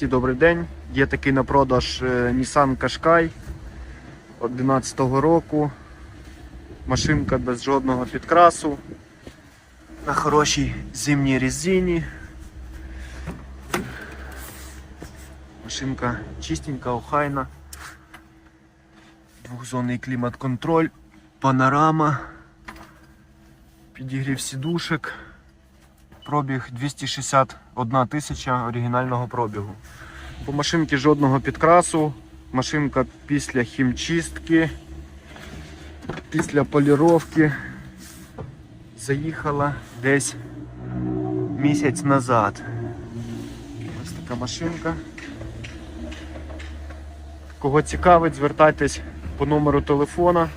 Всі добрий день. Є такий на продаж е, Nissan Qashqai 11 року. Машинка без жодного підкрасу. На хорошій зимній резині. Машинка чистенька, охайна. Двохзонний клімат-контроль, панорама, підігрів сідушек. Пробіг 261 тисяча оригінального пробігу. По машинці жодного підкрасу. Машинка після хімчистки, після поліровки заїхала десь місяць назад. Ось така машинка. Кого цікавить, звертайтесь по номеру телефона.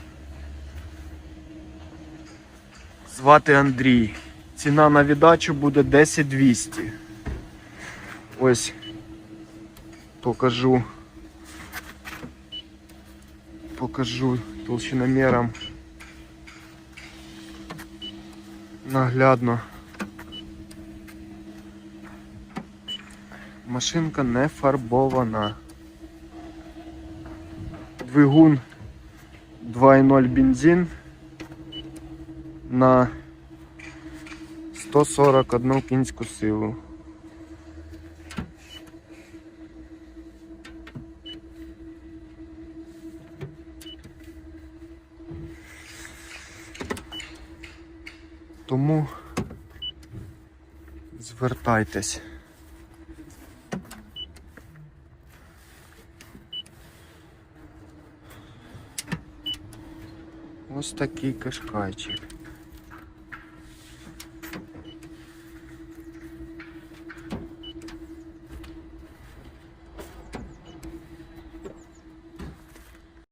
Звати Андрій. Ціна на віддачу буде 10200. Ось покажу. Покажу толщиномером. Наглядно. Машинка не фарбована. Двигун 2.0 бензин на 141 кінську силу. Тому звертайтесь. Ось такий кашкайчик.